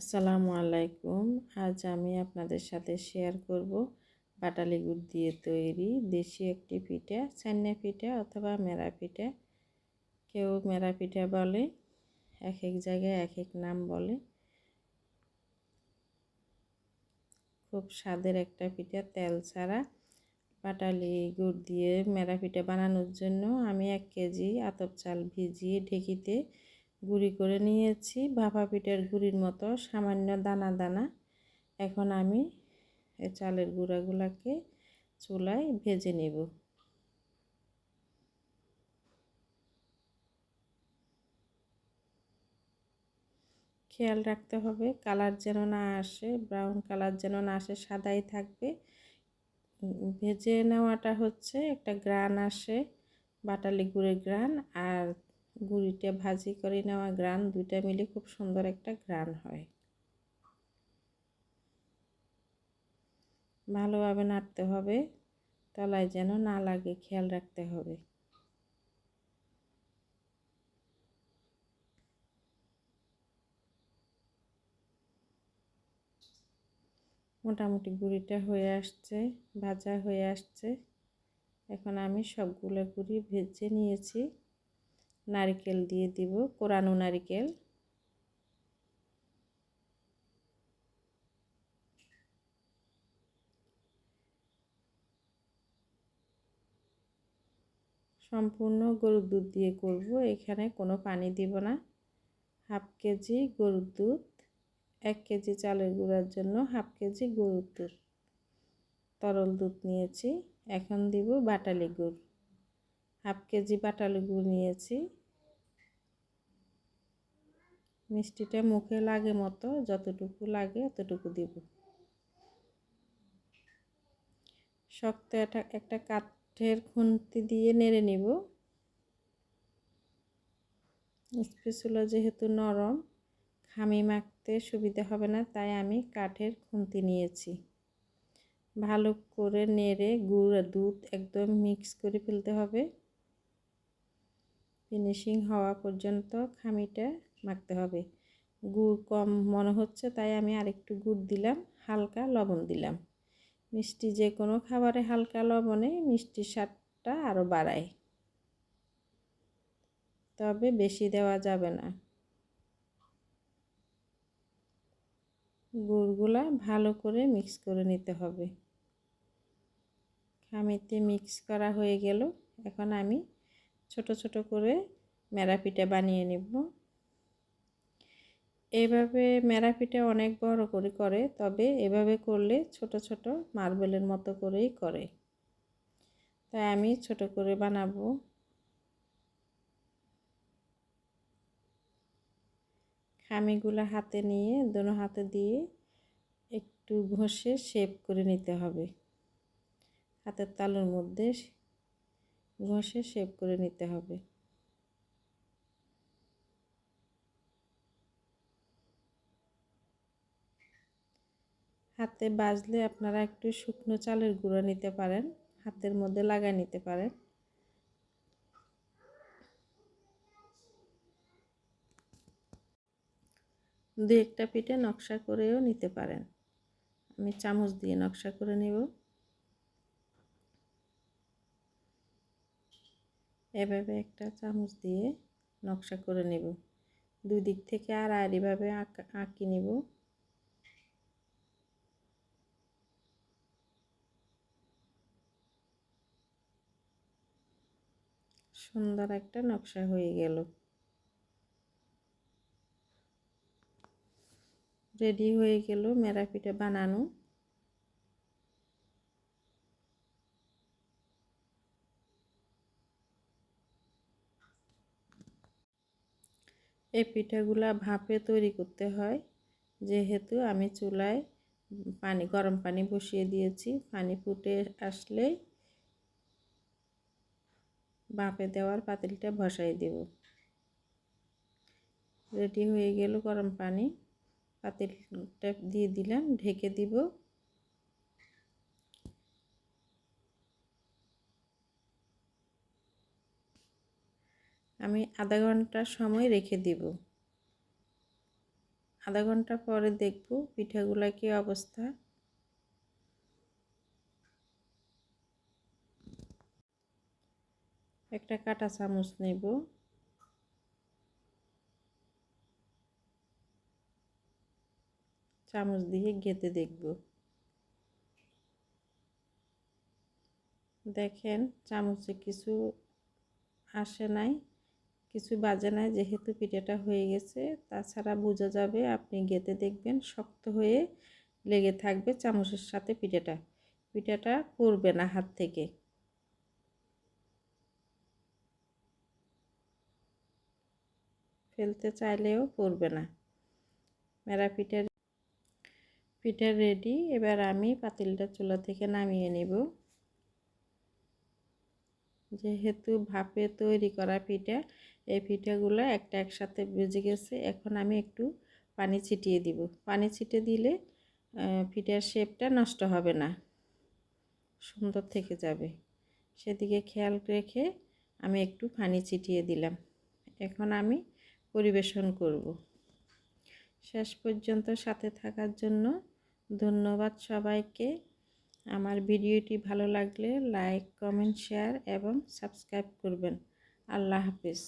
আসসালামু আলাইকুম। আজ আমি আপনাদের সাথে শেয়ার করব বাটালি গুড় দিয়ে তৈরি দেশি একটি পিঠা চান্না পিঠা অথবা মেরা পিঠা। কেউ মেরা পিঠা বলে এক এক জায়গায় এক এক নাম বলে। খুব স্বাদের একটা পিঠা, তেল ছাড়া। বাটালি গুড় দিয়ে মেরা পিঠা বানানোর জন্য আমি এক কেজি আতপ চাল ভিজিয়ে ঢেকিতে গুঁড়ি করে নিয়েছি। ভাপা পিঠের গুঁড়ির মতো সামান্য দানা দানা। এখন আমি এই চালের গুঁড়াগুলোকে চুলায় ভেজে নেব। খেয়াল রাখতে হবে, কালার যেন না আসে, ব্রাউন কালার যেন না আসে, সাদাই থাকবে। ভেজে নেওয়াটা হচ্ছে একটা গ্রান আসে, বাটালি গুঁড়ের গ্রান, আর গুঁড়িটা ভাজি করে নেওয়া গ্রান, দুইটা মিলে খুব সুন্দর একটা গ্রান হয়। ভালোভাবে নাড়তে হবে, তলায় যেন না লাগে, খেয়াল রাখতে হবে। মোটামুটি গুঁড়িটা হয়ে আসছে, ভাজা হয়ে আসছে। এখন আমি সবগুলো গুঁড়ি ভেজে নিয়েছি। নারিকেল দিয়ে দিব, কোরানো নারিকেল। সম্পূর্ণ গরুর দুধ দিয়ে করব, এখানে কোনো পানি দিব না। হাফ কেজি গরুর দুধ, এক কেজি চালের গুঁড়ার জন্য হাফ কেজি গরুর দুধ। তরল দুধ নিয়েছি, এখন দিব বাটালি গুড়। হাফ কেজি বাটালি গুড় নিয়েছি। মিষ্টিটা মুখে লাগে মতো, যতটুকু লাগে অতটুকু দিব। শক্ত একটা একটা কাঠের খুন্তি দিয়ে নেড়ে নিব। স্পেসুলা যেহেতু নরম, খামি মাখতে সুবিধা হবে না, তাই আমি কাঠের খুন্তি নিয়েছি। ভালো করে নেড়ে, গুড় দুধ একদম মিক্স করে ফেলতে হবে। ফিনিশিং হওয়া পর্যন্ত খামিটা মাখতে হবে। গুড় কম মনে হচ্ছে, তাই আমি আরেকটু গুড় দিলাম, হালকা লবণ দিলাম। মিষ্টি যে কোনো খাবারে হালকা লবণে মিষ্টির স্বাদটা আরও বাড়ায়। তবে বেশি দেওয়া যাবে না। গুড়গুলা ভালো করে মিক্স করে নিতে হবে। খামিতে মিক্স করা হয়ে গেল। এখন আমি ছোট ছোট করে মেরা পিঠা বানিয়ে নেব। এভাবে মেরা পিঠা অনেক বড় করে করে, তবে এভাবে করলে ছোট ছোট মার্বেলের মতো করেই করে। তাই আমি ছোট করে বানাবো। খামিগুলো হাতে নিয়ে, দোনো হাতে দিয়ে একটু ঘষে শেপ করে নিতে হবে। হাতের তালুর মধ্যে ঘষে শেপ করে নিতে হবে। হাতে বাজলে আপনারা একটু শুকনো চালের গুঁড়ো নিতে পারেন, হাতের মধ্যে লাগাই নিতে পারেন। দু একটা পিঠে নকশা করেও নিতে পারেন। আমি চামচ দিয়ে নকশা করে নেব। এভাবে একটা চামচ দিয়ে নকশা করে নেব। দুই দিক থেকে আর আর আড়িভাবে আঁকি নেব। সুন্দর একটা নকশা হয়ে গেল। রেডি হয়ে গেল মেরা পিঠা বানানো। এই পিঠাগুলা ভাপে তৈরি করতে হয়। যেহেতু আমি চুলায় পানি, গরম পানি বসিয়ে দিয়েছি, পানি ফুটে আসলে বাপে দেওয়ার পাতিলটা বসাই দেব। রেডি হয়ে গেল গরম পানি। পাতিলটা দিয়ে দিলাম, ঢেকে দিব। আমি আধা ঘণ্টা সময় রেখে দিব। আধা ঘণ্টা পরে দেখব পিঠাগুলা কি অবস্থা। একটা কাটা চামচ নেব। চামচ দিয়ে গেতে দেখব। দেখেন চামচে কিছু আসে নাই। কিছু বাজে নাই যেহেতু পিঠাটা হয়ে গেছে। তাছাড়া বোঝা যাবে আপনি গেতে দেখবেন, শক্ত হয়ে লেগে থাকবে চামচের সাথে পিঠাটা। পিঠাটা পড়বে না হাত থেকে। ফেলতে চাইলেও পড়বে না। মেরা পিঠা পিঠা রেডি এবার আমি পাতিলটা চুলা থেকে নামিয়ে নেব। যেহেতু ভাপে তৈরি করা পিঠা, এই পিঠাগুলো একটা একসাথে বেজে গেছে। এখন আমি একটু পানি ছিটিয়ে দিব। পানি ছিটিয়ে দিলে পিঠার শেপটা নষ্ট হবে না। সুন্দর থেকে যাবে। সেদিকে খেয়াল রেখে আমি একটু পানি ছিটিয়ে দিলাম। এখন আমি পরিবেশন করব। শেষ পর্যন্ত সাথে থাকার জন্য ধন্যবাদ সবাইকে। আমার ভিডিওটি ভালো লাগলে লাইক কমেন্ট শেয়ার এবং সাবস্ক্রাইব করবেন। আল্লাহ হাফিজ।